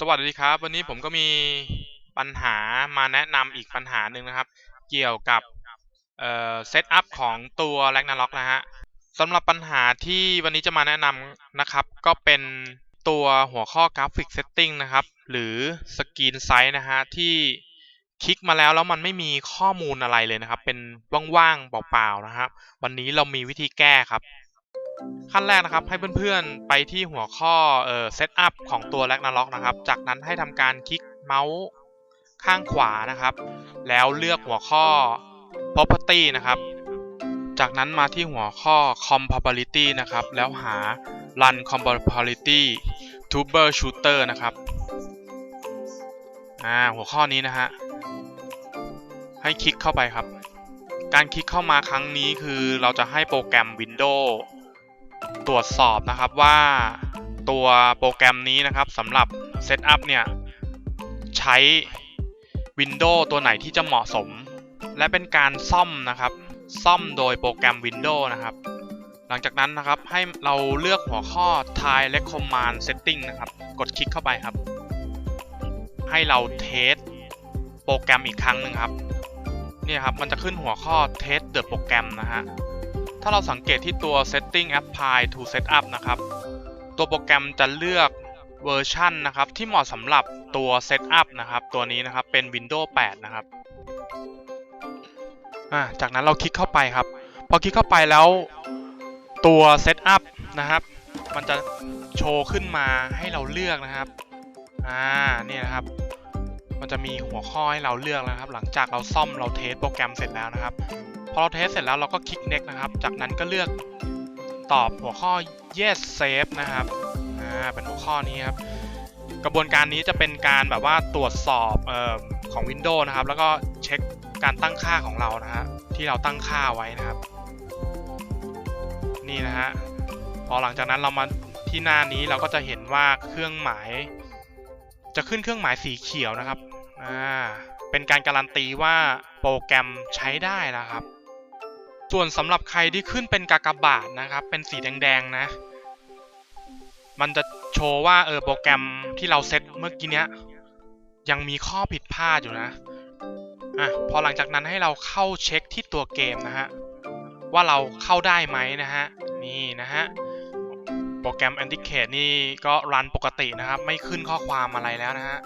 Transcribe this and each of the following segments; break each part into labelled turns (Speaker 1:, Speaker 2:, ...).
Speaker 1: สวัสดีครับ วันนี้ผมก็มีปัญหามาแนะนำอีกปัญหาหนึ่งนะครับ เกี่ยวกับเซตอัพของตัว Ragnarok นะฮะสำหรับปัญหาที่วันนี้จะมาแนะนำนะครับ ก็เป็นตัวหัวข้อกราฟิกเซตติ้งนะครับ หรือสกรีนไซส์นะฮะที่คลิกมาแล้วแล้วมันไม่มีข้อมูลอะไรเลยนะครับ เป็นว่างๆเปล่าๆนะครับ วันนี้เรามีวิธีแก้ครับ ขั้นแรกนะครับให้เพื่อนๆไปที่หัวข้อเอ่อเซตอัพของตัว Ragnarok นะครับ จากนั้นให้ทำการคลิกเมาส์ข้างขวานะครับ แล้วเลือกหัวข้อ property นะครับ จากนั้นมาที่หัวข้อ compatibility นะครับ แล้วหา run compatibility tuber shooter นะครับอ่าหัวข้อนี้นะฮะให้คลิกเข้าไปครับ การคลิกเข้ามาครั้งนี้คือเราจะให้โปรแกรม Windows ตรวจสอบนะครับว่าตัวโปรแกรมนี้นะครับสำหรับเซตอัพเนี่ย ใช้ Windows ตัวไหนที่จะเหมาะสม และเป็นการซ่อมนะครับ ซ่อมโดยโปรแกรม Windows นะครับ หลังจากนั้นนะครับให้เราเลือกหัวข้อ Tile Recommend Setting นะครับ กดคลิกเข้าไปครับ ให้เราเทสโปรแกรมอีกครั้งหนึ่งครับนี่ครับมันจะขึ้นหัวข้อ Test the Program นะฮะาเราสังเกตที่ตัว setting apply to setup นะครับ ตัวโปรแกรมจะเลือกเวอร์ชันนะครับ ที่เหมาะสำหรับตัว setup นะครับ ตัวนี้นะครับเป็น Windows 8 นะครับจากนั้นเราคลิกเข้าไปครับ พอคลิกเข้าไปแล้วตัว setup นะครับ มันจะโชว์ขึ้นมาให้เราเลือกนะครับ อ่า นี่นะครับ มันจะมีหัวข้อให้เราเลือกแล้วครับ หลังจากเราซ่อมเราเทสโปรแกรมเสร็จแล้วนะครับ พอเราเทสเสร็จแล้วเราก็คลิก next นะครับ จากนั้นก็เลือกตอบหัวข้อ yes save นะครับ อ่า เป็นหัวข้อนี้ครับ กระบวนการนี้จะเป็นการแบบว่าตรวจสอบออของ Windows นะครับ แล้วก็เช็คการตั้งค่าของเรานะฮะ ที่เราตั้งค่าไว้นะครับ นี่นะฮะ พอหลังจากนั้นเรามาที่หน้านี้เราก็จะเห็นว่าเครื่องหมาย จะขึ้นเครื่องหมายสีเขียวนะครับ อ่า เป็นการการันตีว่าโปรแกรมใช้ได้นะครับ ส่วนสำหรับใครที่ขึ้นเป็นกากบาทนะครับ เป็นสีแดงๆนะ มันจะโชว์ว่าเออโปรแกรมที่เราเซตเมื่อกี้เนี้ยยังมีข้อผิดพลาดอยู่นะ อะ พอหลังจากนั้นให้เราเข้าเช็คที่ตัวเกมนะฮะ ว่าเราเข้าได้ไหมนะฮะ นี่นะฮะ โปรแกรม Anticate นี่ก็รันปกตินะครับ ไม่ขึ้นข้อความอะไรแล้วนะฮะ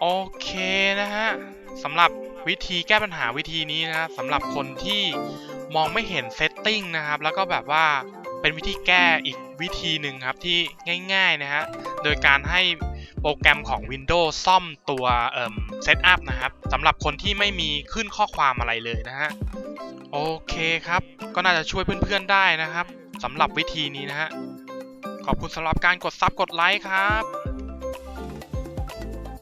Speaker 1: โอเคนะฮะสำหรับวิธีแก้ปัญหาวิธีนี้นะครับสำหรับคนที่มองไม่เห็นเซตติ้งนะครับ แล้วก็แบบว่าเป็นวิธีแก้อีกวิธีหนึ่งครับที่ง่ายๆนะฮะ โดยการให้โปรแกรมของ Windows ซ่อมตัวเอ่อเซตอัพนะครับสำหรับคนที่ไม่มีขึ้นข้อความอะไรเลยนะฮะ โอเคครับ ก็น่าจะช่วยเพื่อนๆได้นะครับ สำหรับวิธีนี้นะฮะ ขอบคุณสำหรับการกดซับกดไลค์ครับ